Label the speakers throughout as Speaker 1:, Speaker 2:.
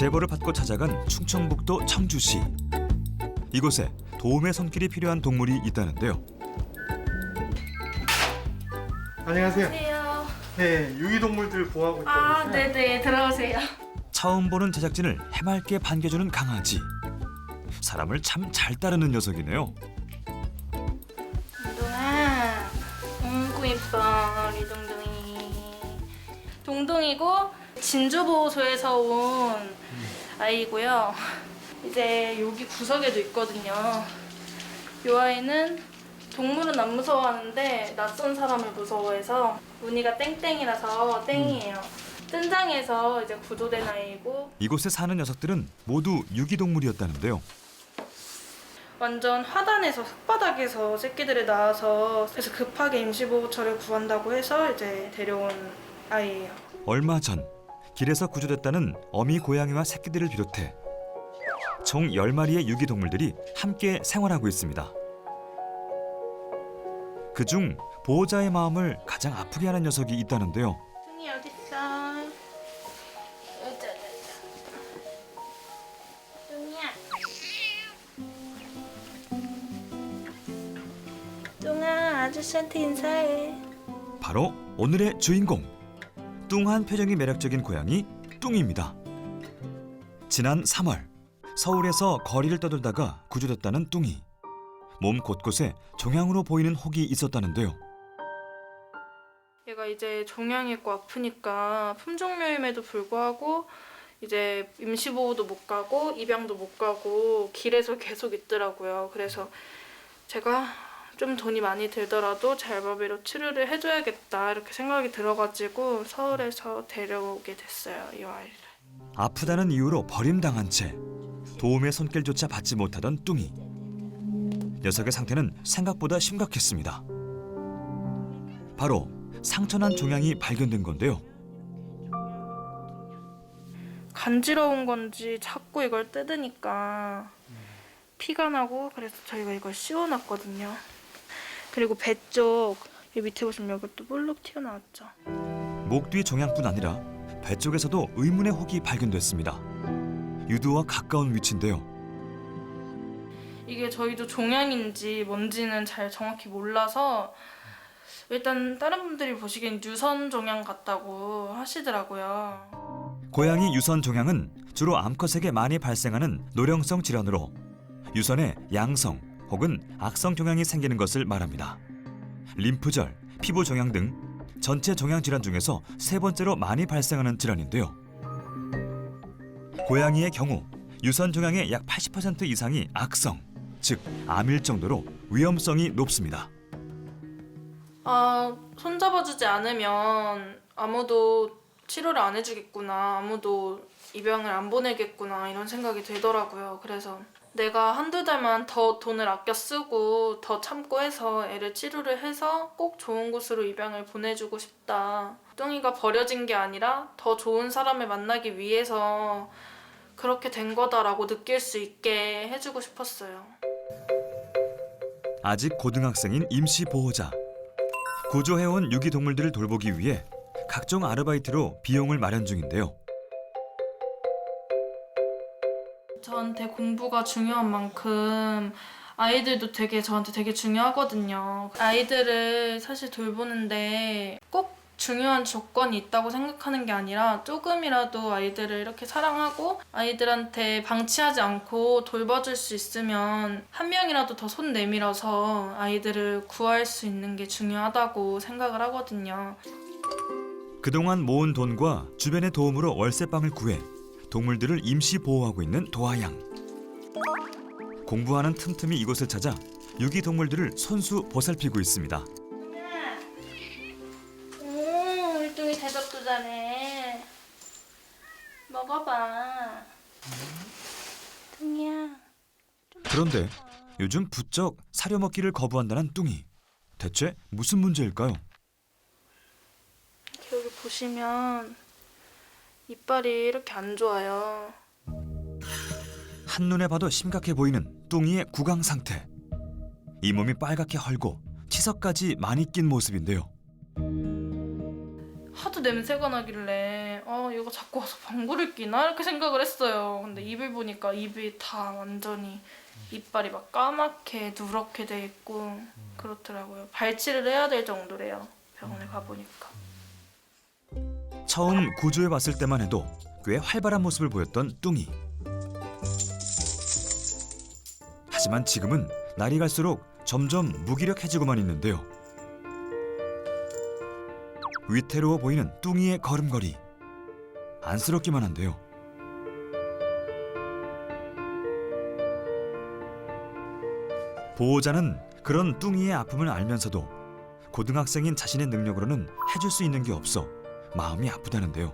Speaker 1: 제보를 받고 찾아간 충청북도 청주시. 이곳에 도움의 손길이 필요한 동물이 있다는데요.
Speaker 2: 안녕하세요.
Speaker 3: 안녕하세요.
Speaker 2: 네, 유기동물들 보호하고 있다고
Speaker 3: 아? 네네. 들어오세요.
Speaker 1: 처음 보는 제작진을 해맑게 반겨주는 강아지. 사람을 참 잘 따르는 녀석이네요.
Speaker 3: 동동아. 아이고, 이뻐. 우리 동동이. 동동이고, 진주보호소에서 온 아이고요. 이제 여기 구석에도 있거든요. 이 아이는 동물은 안 무서워하는데 낯선 사람을 무서워해서 무늬가 땡땡이라서 땡이에요. 뜬장에서 이제 구조된 아이고
Speaker 1: 이곳에 사는 녀석들은 모두 유기동물이었다는데요.
Speaker 3: 완전 화단에서 흙바닥에서 새끼들이 나와서 그래서 급하게 임시보호처를 구한다고 해서 이제 데려온 아이예요.
Speaker 1: 얼마 전 길에서 구조됐다는 어미 고양이와 새끼들을 비롯해 총 10마리의 유기동물들이 함께 생활하고 있습니다. 그중 보호자의 마음을 가장 아프게 하는 녀석이 있다는데요.
Speaker 3: 뚱이 어딨어? 으짜짜짜. 뚱이야. 뚱아 아저씨한테 인사해.
Speaker 1: 바로 오늘의 주인공. 뚱한 표정이 매력적인 고양이 뚱입니다. 지난 3월 서울에서 거리를 떠돌다가 구조됐다는 뚱이. 몸 곳곳에 종양으로 보이는 혹이 있었다는데요.
Speaker 3: 얘가 이제 종양이 있고 아프니까 품종묘임에도 불구하고 이제 임시보호도 못 가고 입양도 못 가고 길에서 계속 있더라고요. 그래서 제가 좀 돈이 많이 들더라도 잘바비로 치료를 해줘야겠다 이렇게 생각이 들어가지고 서울에서 데려오게 됐어요 이 아이를.
Speaker 1: 아프다는 이유로 버림당한 채 도움의 손길조차 받지 못하던 뚱이 녀석의 상태는 생각보다 심각했습니다. 바로 상처난 종양이 발견된 건데요.
Speaker 3: 간지러운 건지 자꾸 이걸 뜯으니까 피가 나고 그래서 저희가 이걸 씌워놨거든요. 그리고 배 쪽 밑에 보시면 여기 또 볼록 튀어나왔죠.
Speaker 1: 목뒤 종양뿐 아니라 배 쪽에서도 의문의 혹이 발견됐습니다. 유두와 가까운 위치인데요.
Speaker 3: 이게 저희도 종양인지 뭔지는 잘 정확히 몰라서 일단 다른 분들이 보시기엔 유선 종양 같다고 하시더라고요.
Speaker 1: 고양이 유선 종양은 주로 암컷에게 많이 발생하는 노령성 질환으로 유선에 양성 혹은 악성 종양이 생기는 것을 말합니다. 림프절, 피부 종양 등 전체 종양 질환 중에서 세 번째로 많이 발생하는 질환인데요. 고양이의 경우 유선 종양의 약 80% 이상이 악성, 즉 암일 정도로 위험성이 높습니다.
Speaker 3: 아, 손잡아주지 않으면 아무도 치료를 안 해주겠구나, 아무도 입양을 안 보내겠구나 이런 생각이 들더라고요. 그래서 내가 한두 달만 더 돈을 아껴 쓰고 더 참고 해서 애를 치료를 해서 꼭 좋은 곳으로 입양을 보내주고 싶다. 뚱이가 버려진 게 아니라 더 좋은 사람을 만나기 위해서 그렇게 된 거다라고 느낄 수 있게 해주고 싶었어요.
Speaker 1: 아직 고등학생인 임시 보호자. 구조해온 유기동물들을 돌보기 위해 각종 아르바이트로 비용을 마련 중인데요.
Speaker 3: 저한테 공부가 중요한 만큼 아이들도 되게 저한테 되게 중요하거든요. 아이들을 사실 돌보는데 꼭 중요한 조건이 있다고 생각하는 게 아니라 조금이라도 아이들을 이렇게 사랑하고 아이들한테 방치하지 않고 돌봐줄 수 있으면 한 명이라도 더 손 내밀어서 아이들을 구할 수 있는 게 중요하다고 생각을 하거든요.
Speaker 1: 그동안 모은 돈과 주변의 도움으로 월세방을 구해 동물들을 임시 보호하고 있는 도아양. 공부하는 틈틈이 이곳을 찾아 유기 동물들을 손수 보살피고 있습니다.
Speaker 3: 오, 우리 뚱이 대답도 잘해. 먹어봐. 뚱이야.
Speaker 1: 그런데 요즘 부쩍 사료 먹기를 거부한다는 뚱이. 대체 무슨 문제일까요?
Speaker 3: 여기 보시면 이빨이 이렇게 안 좋아요.
Speaker 1: 한눈에 봐도 심각해 보이는 뚱이의 구강 상태. 이 몸이 빨갛게 헐고 치석까지 많이 낀 모습인데요.
Speaker 3: 하도 냄새가 나길래 아 얘가 자꾸 와서 방구를 끼나 이렇게 생각을 했어요. 근데 입을 보니까 입이 다 완전히 이빨이 막 까맣게 누렇게 돼 있고 그렇더라고요. 발치를 해야 될 정도래요. 병원에 가 보니까.
Speaker 1: 처음 구조해 봤을 때만 해도 꽤 활발한 모습을 보였던 뚱이. 하지만 지금은 날이 갈수록 점점 무기력해지고만 있는데요. 위태로워 보이는 뚱이의 걸음걸이. 안쓰럽기만 한데요. 보호자는 그런 뚱이의 아픔을 알면서도 고등학생인 자신의 능력으로는 해줄 수 있는 게 없어 마음이 아프다는데요.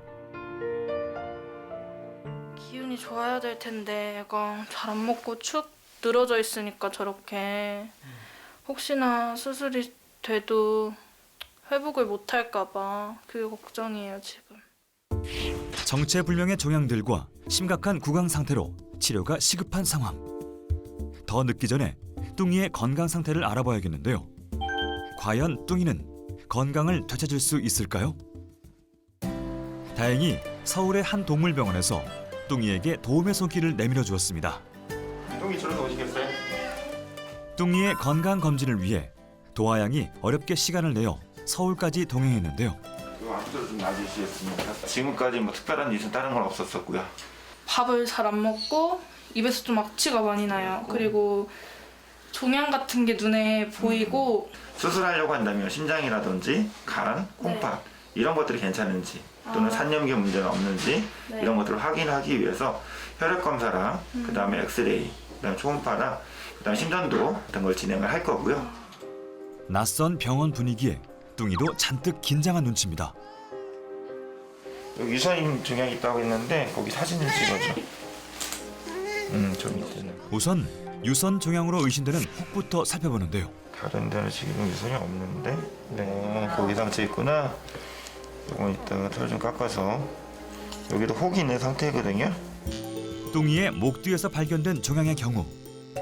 Speaker 3: 기운이 좋아야 될 텐데 얘가 잘 안 먹고 축 늘어져 있으니까 저렇게 혹시나 수술이 돼도 회복을 못 할까 봐 그게 걱정이에요 지금.
Speaker 1: 정체불명의 종양들과 심각한 구강 상태로 치료가 시급한 상황. 더 늦기 전에 뚱이의 건강 상태를 알아봐야겠는데요. 과연 뚱이는 건강을 되찾을 수 있을까요? 다행히 서울의 한 동물병원에서 뚱이에게 도움의 손길을 내밀어 주었습니다.
Speaker 2: 똥이 저런 오시겠어요?
Speaker 1: 뚱이의 건강 검진을 위해 도하양이 어렵게 시간을 내어 서울까지 동행했는데요.
Speaker 4: 앞으로 좀 놔주시겠습니까? 지금까지 뭐 특별한 일은 다른 건 없었었고요.
Speaker 3: 밥을 잘 안 먹고 입에서 좀 악취가 많이 나요. 그리고 종양 같은 게 눈에 보이고
Speaker 4: 수술하려고 한다면 심장이라든지 간, 콩팥 이런 것들이 괜찮은지 또는
Speaker 3: 아.
Speaker 4: 산염기 문제가 없는지
Speaker 3: 네.
Speaker 4: 이런 것들을 확인하기 위해서 혈액 검사랑
Speaker 3: 음.
Speaker 4: 그다음에 엑스레이, 그다음에 초음파랑 그다음에 심전도 같은 걸 진행을 할 거고요.
Speaker 1: 낯선 병원 분위기에 뚱이도 잔뜩 긴장한 눈치입니다.
Speaker 4: 여기 유선인 종양이 있다고 했는데 거기 사진 좀 찍어줘. 음, 저 밑에는
Speaker 1: 우선 유선 종양으로 의심되는 혹부터 살펴보는데요.
Speaker 4: 다른 데는 지금 유선이 없는데. 네, 거기 상처 있구나. 요건 이따가 털 좀 깎아서 여기도 혹이 있는 상태거든요.
Speaker 1: 뚱이의 목 뒤에서 발견된 종양의 경우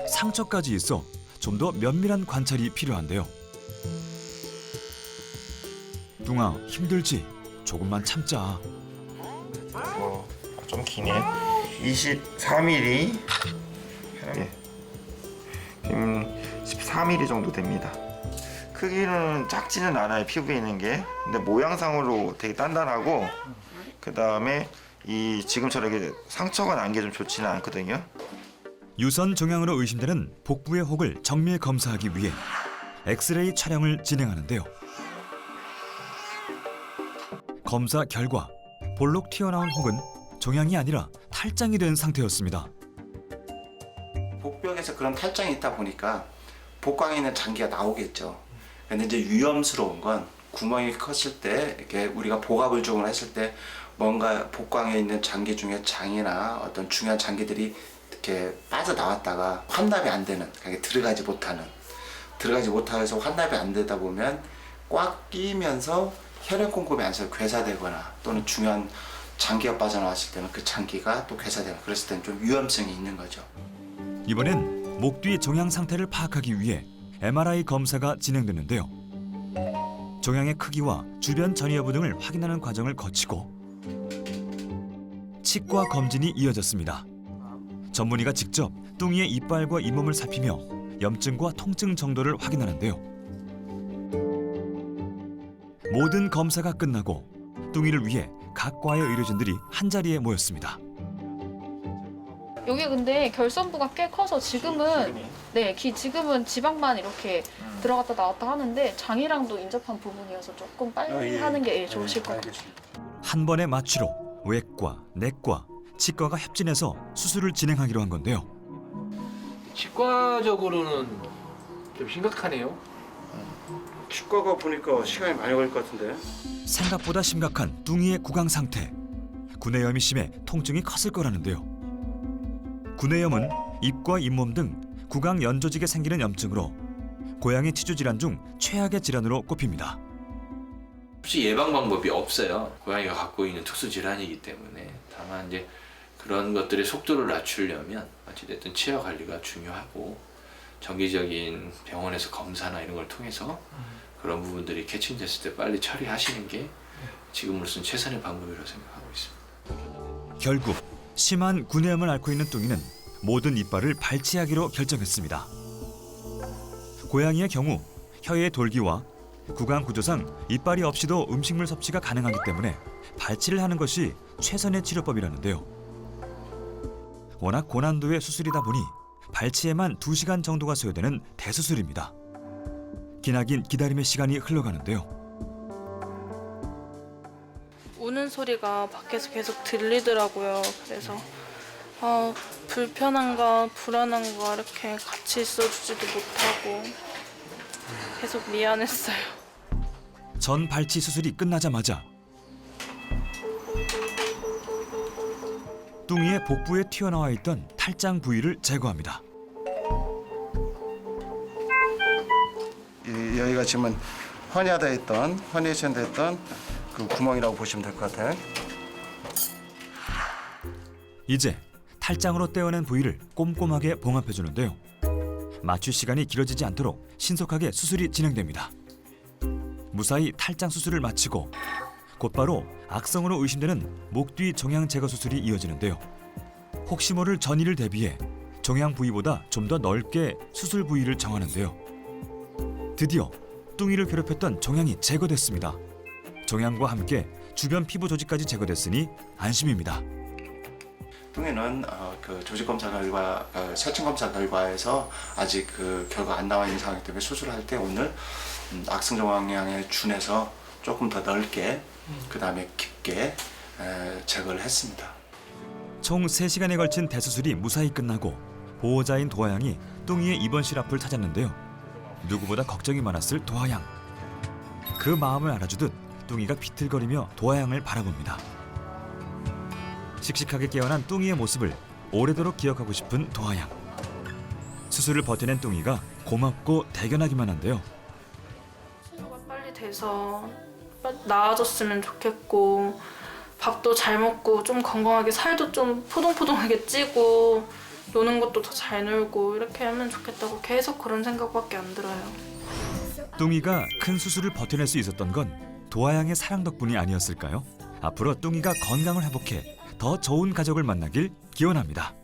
Speaker 1: 상처까지 있어 좀 더 면밀한 관찰이 필요한데요. 뚱아 힘들지? 조금만 참자.
Speaker 4: 뭐좀 기네. 23mm. 예. 음, 14mm 정도 됩니다. 크기는 작지는 않아요. 피부에 있는 게. 근데 모양상으로 되게 단단하고 그 다음에 이 지금처럼 이렇게 상처가 난 게 좀 좋지는 않거든요.
Speaker 1: 유선 종양으로 의심되는 복부의 혹을 정밀 검사하기 위해 엑스레이 촬영을 진행하는데요. 검사 결과 볼록 튀어나온 혹은 종양이 아니라 탈장이 된 상태였습니다.
Speaker 5: 복벽에서 그런 탈장이 있다 보니까 복강에 있는 장기가 나오겠죠. 근데 이제 위험스러운 건 구멍이 컸을 때 이렇게 우리가 복압을종을 했을 때 뭔가 복강에 있는 장기 중에 장이나 어떤 중요한 장기들이 이렇게 빠져 나왔다가 환납이 안 되는 그러니까 들어가지 못하는 들어가지 못해서 환납이 안 되다 보면 꽉 끼면서 혈액 공급이 안 돼서 괴사되거나 또는 중요한 장기가 빠져나왔을 때는 그 장기가 또 괴사되는 그랬을 때는 좀 위험성이 있는 거죠.
Speaker 1: 이번엔 목뒤 종양 상태를 파악하기 위해 MRI 검사가 진행됐는데요. 종양의 크기와 주변 전이 여부 등을 확인하는 과정을 거치고 치과 검진이 이어졌습니다. 전문의가 직접 뚱이의 이빨과 잇몸을 살피며 염증과 통증 정도를 확인하는데요. 모든 검사가 끝나고 뚱이를 위해 각 과의 의료진들이 한 자리에 모였습니다.
Speaker 6: 여기 근데 결선부가 꽤 커서 지금은 네, 기 지금은 지방만 이렇게 들어갔다 나왔다 하는데 장이랑도 인접한 부분이어서 조금 빨리 하는 게 예, 좋으실 것 같아요.
Speaker 1: 한 번에 마취로 외과, 내과, 치과가 협진해서 수술을 진행하기로 한 건데요.
Speaker 7: 치과적으로는 좀 심각하네요.
Speaker 2: 치과가 보니까 시간이 많이 걸릴 것 같은데.
Speaker 1: 생각보다 심각한 뚱이의 구강 상태. 구내염이 심해 통증이 컸을 거라는데요. 구내염은 입과 잇몸 등 구강 연조직에 생기는 염증으로 고양이 치주 질환 중 최악의 질환으로 꼽힙니다.
Speaker 8: 혹시 예방 방법이 없어요. 고양이가 갖고 있는 특수 질환이기 때문에 다만 이제 그런 것들의 속도를 낮추려면 어찌됐든 치아 관리가 중요하고 정기적인 병원에서 검사나 이런 걸 통해서 그런 부분들이 캐칭됐을 때 빨리 처리하시는 게 지금으로서는 최선의 방법이라고 생각하고 있습니다.
Speaker 1: 결국 심한 구내염을 앓고 있는 뚱이는 모든 이빨을 발치하기로 결정했습니다. 고양이의 경우 혀의 돌기와 구강 구조상 이빨이 없이도 음식물 섭취가 가능하기 때문에 발치를 하는 것이 최선의 치료법이라는데요. 워낙 고난도의 수술이다 보니 발치에만 2시간 정도가 소요되는 대수술입니다. 기나긴 기다림의 시간이 흘러가는데요.
Speaker 3: 소리가 밖에서 계속 들리더라고요. 그래서 아, 불편한가 불안한가 이렇게 같이 있어주지도 못하고 계속 미안했어요.
Speaker 1: 전 발치 수술이 끝나자마자 뚱이의 복부에 튀어나와 있던 탈장 부위를 제거합니다.
Speaker 5: 이, 여기가 지금은 헌야돼 있던 헌예션 됐던 그 구멍이라고 보시면 될 것 같아요.
Speaker 1: 이제 탈장으로 떼어낸 부위를 꼼꼼하게 봉합해 주는데요. 마취 시간이 길어지지 않도록 신속하게 수술이 진행됩니다. 무사히 탈장 수술을 마치고 곧바로 악성으로 의심되는 목뒤 종양 제거 수술이 이어지는데요. 혹시 모를 전이를 대비해 종양 부위보다 좀 더 넓게 수술 부위를 정하는데요. 드디어 뚱이를 괴롭혔던 종양이 제거됐습니다. 종양과 함께 주변 피부 조직까지 제거됐으니 안심입니다.
Speaker 5: 뚱이는 어, 그 조직 검사 결과, 어, 세층 검사 결과에서 아직 그 결과 안 나와 있는 상황이기 때문에 수술할 때 오늘 음, 악성 종양에 준해서 조금 더 넓게 그 다음에 깊게 에, 제거를 했습니다.
Speaker 1: 총 3시간에 걸친 대수술이 무사히 끝나고 보호자인 도화양이 뚱이의 입원실 앞을 찾았는데요. 누구보다 걱정이 많았을 도화양. 그 마음을 알아주듯 뚱이가 비틀거리며 도화양을 바라봅니다. 씩씩하게 깨어난 뚱이의 모습을 오래도록 기억하고 싶은 도화양. 수술을 버텨낸 뚱이가 고맙고 대견하기만 한데요.
Speaker 3: 치료가 빨리 돼서 빨리 나아졌으면 좋겠고 밥도 잘 먹고 좀 건강하게 살도 좀 포동포동하게 찌고 노는 것도 더 잘 놀고 이렇게 하면 좋겠다고 계속 그런 생각밖에 안 들어요.
Speaker 1: 뚱이가 큰 수술을 버텨낼 수 있었던 건 도화양의 사랑 덕분이 아니었을까요? 앞으로 뚱이가 건강을 회복해 더 좋은 가족을 만나길 기원합니다.